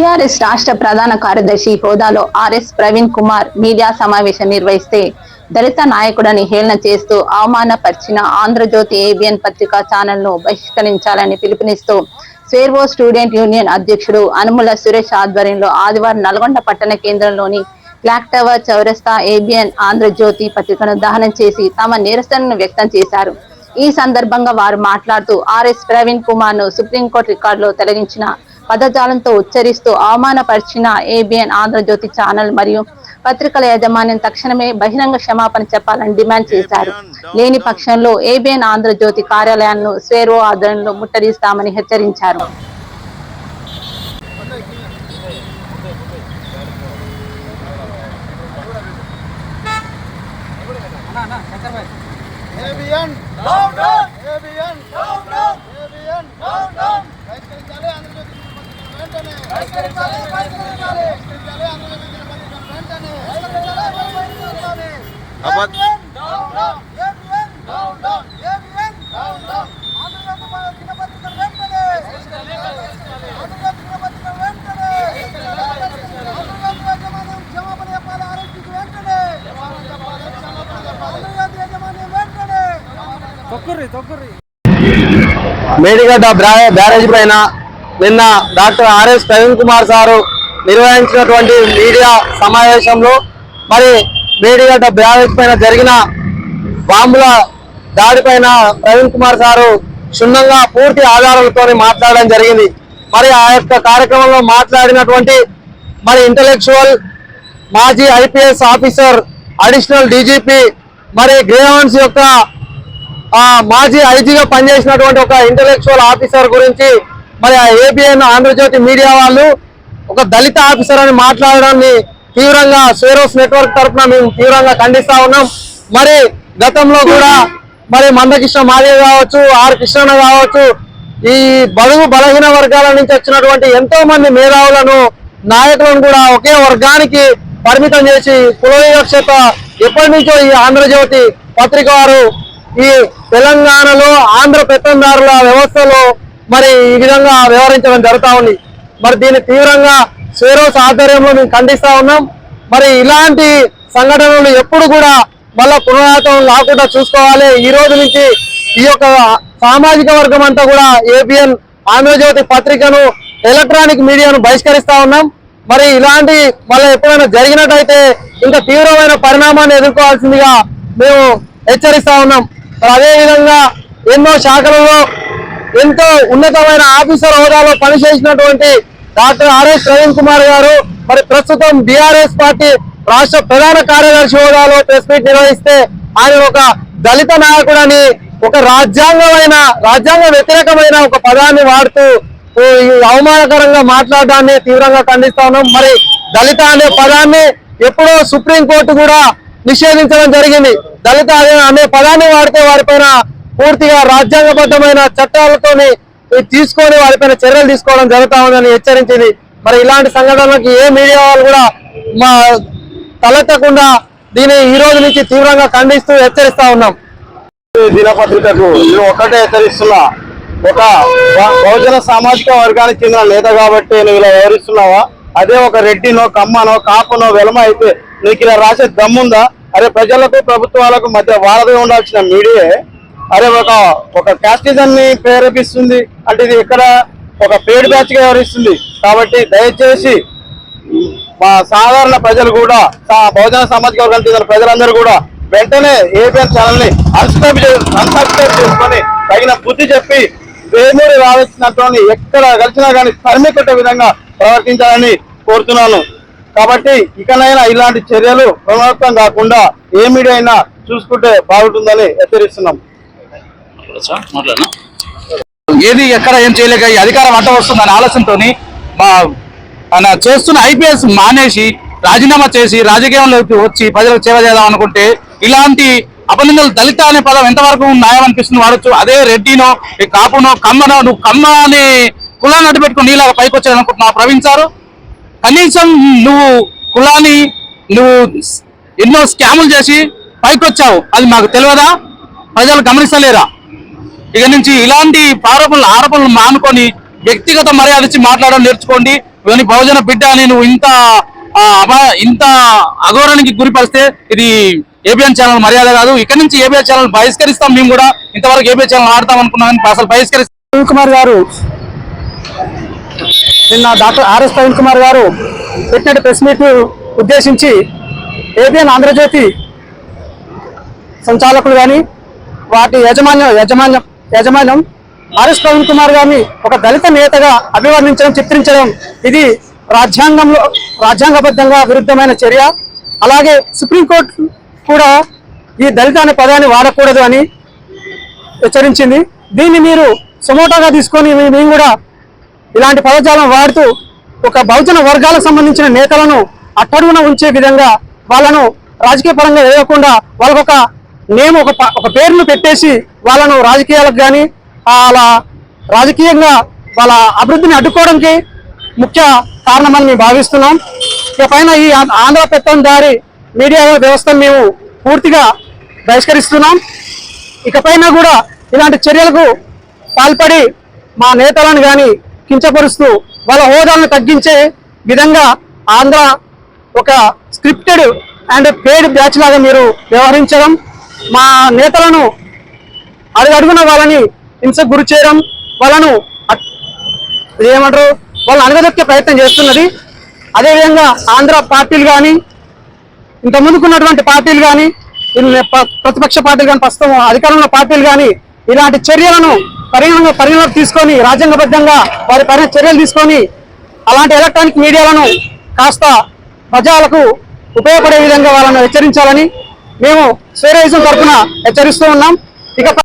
TRS రాష్ట్ర ప్రధాన కార్యదర్శి హోదాలో ఆర్ఎస్ ప్రవీణ్ కుమార్ మీడియా సమావేశం నిర్వహిస్తే దళిత నాయకుడని హేళన చేస్తూ అవమానపరిచిన ఆంధ్రజ్యోతి ఏబిఎన్ పత్రికా ఛానల్ను బహిష్కరించాలని పిలుపునిస్తూ స్వేర్వో స్టూడెంట్ యూనియన్ అధ్యక్షుడు అనుముల సురేష్ ఆధ్వర్యంలో ఆదివారం నల్గొండ పట్టణ కేంద్రంలోని క్లాక్ టవర్ చౌరస్తా ఏబిఎన్ ఆంధ్రజ్యోతి పత్రికను దహనం చేసి తమ నిరసనను వ్యక్తం చేశారు. ఈ సందర్భంగా వారు మాట్లాడుతూ ఆర్ఎస్ ప్రవీణ్ కుమార్ను సుప్రీంకోర్టు రికార్డులో తొలగించిన పదజాలంతో ఉచ్చరిస్తూ అవమానపరిచిన ఏబిఎన్ ఆంధ్రజ్యోతి ఛానల్ మరియు పత్రికల యాజమాన్యం తక్షణమే బహిరంగ క్షమాపణ చెప్పాలని డిమాండ్ చేశారు. లేని పక్షంలో ఏబిఎన్ ఆంధ్రజ్యోతి కార్యాలయాలను స్వేరో ఆధ్వర్యంలో ముట్టడిస్తామని హెచ్చరించారు. ABN down down ABN down down ABN down down బహిష్కరించాలి Andhra Jyothi దినపత్రికను వెంటనే మేడిగడ్డ బ్యారేజ్ పైన నిన్న doctor R S Praveen Kumar sir నిర్వహించినటువంటి మీడియా సమావేశంలో మరి మేడిగడ్డ బ్యారేజ్ పైన జరిగిన బాంబుల దాడిపైన ప్రవీణ్ కుమార్ సారు క్షుణ్ణంగా పూర్తి ఆధారాలతో మాట్లాడడం జరిగింది. మరి ఆ యొక్క కార్యక్రమంలో మాట్లాడినటువంటి మరి ఇంటలెక్చువల్ మాజీ ఐపీఎస్ ఆఫీసర్ అడిషనల్ డీజీపీ మరి గ్రేవన్స్ యొక్క మాజీ ఐజీగా పనిచేసినటువంటి ఒక ఇంటలెక్చువల్ ఆఫీసర్ గురించి మరి ఆ ఏబిఎన్ ఆంధ్రజ్యోతి మీడియా వాళ్ళు ఒక దళిత ఆఫీసర్ అని మాట్లాడడాన్ని తీవ్రంగా సోరోస్ నెట్వర్క్ తరఫున మేము తీవ్రంగా ఖండిస్తా ఉన్నాం. మరి గతంలో కూడా మరి మందకృష్ణ మాదిగ కావచ్చు ఆర్ కృష్ణ కావచ్చు ఈ బడుగు బలహీన వర్గాల నుంచి వచ్చినటువంటి ఎంతో మంది మేధావులను నాయకులను కూడా ఒకే వర్గానికి పరిమితం చేసి కులవివక్షత ఎప్పటి నుంచో ఈ ఆంధ్రజ్యోతి పత్రిక వారు ఈ తెలంగాణలో ఆంధ్ర పెత్తందారుల వ్యవస్థలో మరి ఈ విధంగా వ్యవహరించడం జరుగుతూ ఉంది. మరి దీన్ని తీవ్రంగా స్వేరోస్ ఆధ్వర్యంలో మేము ఖండిస్తా ఉన్నాం. మరి ఇలాంటి సంఘటనలు ఎప్పుడు కూడా మళ్ళా పునరావృతం కాకుండా చూసుకోవాలి. ఈ రోజు నుంచి ఈ యొక్క సామాజిక వర్గం అంతా కూడా ఏబిఎన్ ఆంధ్రజ్యోతి పత్రికను ఎలక్ట్రానిక్ మీడియాను బహిష్కరిస్తా ఉన్నాం. మరి ఇలాంటి మళ్ళీ ఎప్పుడైనా జరిగినట్టయితే ఇంకా తీవ్రమైన పరిణామాన్ని ఎదుర్కోవాల్సిందిగా మేము హెచ్చరిస్తా ఉన్నాం. మరి అదేవిధంగా ఎన్నో శాఖలలో ఎంతో ఉన్నతమైన ఆఫీసర్ హోదాలో పనిచేసినటువంటి డాక్టర్ ఆర్ఎస్ ప్రవీణ్ కుమార్ గారు మరి ప్రస్తుతం బీఆర్ఎస్ పార్టీ రాష్ట్ర ప్రధాన కార్యదర్శి హోదాలో ప్రెస్ మీట్ నిర్వహిస్తే ఆయన ఒక దళిత నాయకుడని ఒక రాజ్యాంగమైన రాజ్యాంగ వ్యతిరేకమైన ఒక పదాన్ని వాడుతూ అవమానకరంగా మాట్లాడడాన్ని తీవ్రంగా ఖండిస్తా ఉన్నాం. మరి దళిత అనే పదాన్ని ఎప్పుడో సుప్రీం కోర్టు కూడా నిషేధించడం జరిగింది. దళిత అనే పదాన్ని వాడితే వారిపైన పూర్తిగా రాజ్యాంగబద్ధమైన చట్టాలతోని తీసుకొని వారిపైన చర్యలు తీసుకోవడం జరుగుతా ఉందని హెచ్చరించింది. మరి ఇలాంటి సంఘటనలకు ఏ మీడియా వాళ్ళు కూడా మా తలెత్తకుండా దీన్ని ఈ రోజు నుంచి తీవ్రంగా ఖండిస్తూ హెచ్చరిస్తా ఉన్నాం. దినపత్రికకు నేను ఒక్కటే హెచ్చరిస్తున్నా. ఒక బహుజన సామాజిక వర్గానికి చెందిన నేత కాబట్టి నువ్వు ఇలా వివరిస్తున్నావా అదే ఒక రెడ్డినో కమ్మనో కాపనో వెలమ అయితే నీకు ఇలా రాసే దమ్ముందా? అరే ప్రజలకు ప్రభుత్వాలకు మధ్య వారధి ఉండాల్సిన మీడియే అరే ఒక ఒక క్యాస్టిజం ని ప్రేరేపిస్తుంది. అంటే ఇది ఇక్కడ ఒక పేడ్ బ్యాచ్గా వ్యవహరిస్తుంది. కాబట్టి దయచేసి మా సాధారణ ప్రజలు కూడా బహుజన సామాజిక వర్గానికి చెందిన ప్రజలందరూ కూడా వెంటనే ఏబిఎన్ ఛానల్ని అన్సబ్స్క్రైబ్ అన్సబ్స్క్రైబ్ చేసుకొని తగిన బుద్ధి చెప్పి వేమూరి రావాల్సినటువంటి ఎక్కడ కలిసినా కానీ తరిమి కొట్టే విధంగా ప్రవర్తించాలని కోరుతున్నాను. కాబట్టి ఇకనైనా ఇలాంటి చర్యలు పునరావృతం కాకుండా ఏ మీడియా అయినా చూసుకుంటే బాగుంటుందని హెచ్చరిస్తున్నాం. మాట్లాడనా? ఏది ఎక్కడ ఏం చేయలేక ఈ అధికారం అడ్డ వస్తుందనే ఆలోచనతో మా చేస్తున్న ఐపీఎస్ మానేసి రాజీనామా చేసి రాజకీయంలోకి వచ్చి ప్రజలకు సేవ చేద్దాం అనుకుంటే ఇలాంటి అభినందనలు దళిత అనే పదం ఎంతవరకు న్యాయం అనిపిస్తుంది వాడచ్చు అదే రెడ్డినో ఈ కాపునో కమ్మనో నువ్వు కమ్మ అనే కులాన్ని అడ్డుపెట్టుకుని నీలాగా పైకి వచ్చాయనుకుంటున్నావు ప్రవీణ్ సారు? కనీసం నువ్వు కులాన్ని నువ్వు ఎన్నో స్కాములు చేసి పైకి వచ్చావు అది మాకు తెలియదా? ప్రజలు గమనిస్తలేరా? ఇక నుంచి ఇలాంటి ఆరోపణలు ఆరోపణలు మానుకొని వ్యక్తిగత మర్యాద ఇచ్చి మాట్లాడడం నేర్చుకోండి. ఇవన్నీ బహుజన బిడ్డ అని నువ్వు ఇంత ఇంత అఘోరానికి గురిపరిస్తే ఇది ఏబిఎన్ ఛానల్ మర్యాద కాదు. ఇక్కడ నుంచి ఏబిఎన్ ఛానల్ బహిష్కరిస్తాం మేము కూడా. ఇంతవరకు ఏబిఎన్ ఛానల్ ఆడతాం అనుకున్నాం అసలు బహిష్కరిస్తాం. ప్రవీణ్ కుమార్ గారు నిన్న డాక్టర్ ఆర్ఎస్ ప్రవీణ్ కుమార్ గారు పెట్టిన ప్రెస్ మీట్ ఉద్దేశించి ఏబిఎన్ ఆంధ్రజ్యోతి సంచాలకులు కానీ వాటి యాజమాన్య యాజమాన్యం యాజమాన్యం ఆర్ఎస్ ప్రవీణ్ కుమార్ గారిని ఒక దళిత నేతగా అభివర్ణించడం చిత్రించడం ఇది రాజ్యాంగంలో రాజ్యాంగబద్ధంగా విరుద్ధమైన చర్య. అలాగే సుప్రీంకోర్టు కూడా ఈ దళిత అనే పదాన్ని వాడకూడదు అని హెచ్చరించింది. దీన్ని మీరు సుమోటోగా తీసుకొని మీ- మేము కూడా ఇలాంటి పదజాలం వాడుతూ ఒక బహుజన వర్గాలకు సంబంధించిన నేతలను అట్టడుగున ఉంచే విధంగా వాళ్ళను రాజకీయ పరంగా వేయకుండా వాళ్ళకొక మేము ఒక ప- ఒక పేరును పెట్టేసి వాళ్ళను రాజకీయాలకు కానీ అలా రాజకీయంగా వాళ్ళ అభివృద్ధిని అడ్డుకోవడానికి ముఖ్య కారణమని మేము భావిస్తున్నాం. ఇక పైన ఈ ఆ- ఆంధ్ర పెత్తందారి మీడియా వ్యవస్థను మేము పూర్తిగా బహిష్కరిస్తున్నాం. ఇకపైన కూడా ఇలాంటి చర్యలకు పాల్పడి మా నేతలను కానీ కించపరుస్తూ వాళ్ళ హోదాలను తగ్గించే విధంగా ఆంధ్ర ఒక స్క్రిప్టెడ్ అండ్ పేడ్ బ్యాచ్ లాగా మీరు వ్యవహరించడం మా నేతలను అడుగడుగున వాళ్ళని హింసకు గురి చేయడం వాళ్ళను అట్- ఏమంటారు? వాళ్ళని అణగదొక్కే ప్రయత్నం చేస్తున్నది. అదేవిధంగా ఆంధ్ర పార్టీలు కానీ ఇంత ముందుకున్నటువంటి పార్టీలు కానీ ప్రతిపక్ష పార్టీలు కానీ ప్రస్తుతం అధికారంలో పార్టీలు కానీ ఇలాంటి చర్యలను పరిగణన పరిగణలోకి తీసుకొని రాజ్యాంగబద్ధంగా వారి పైన చర్యలు తీసుకొని అలాంటి ఎలక్ట్రానిక్ మీడియాలను కాస్త ప్రజలకు ఉపయోగపడే విధంగా వాళ్ళని హెచ్చరించాలని మేము స్వేరైజం తరఫున హెచ్చరిస్తూ ఉన్నాం. ఇక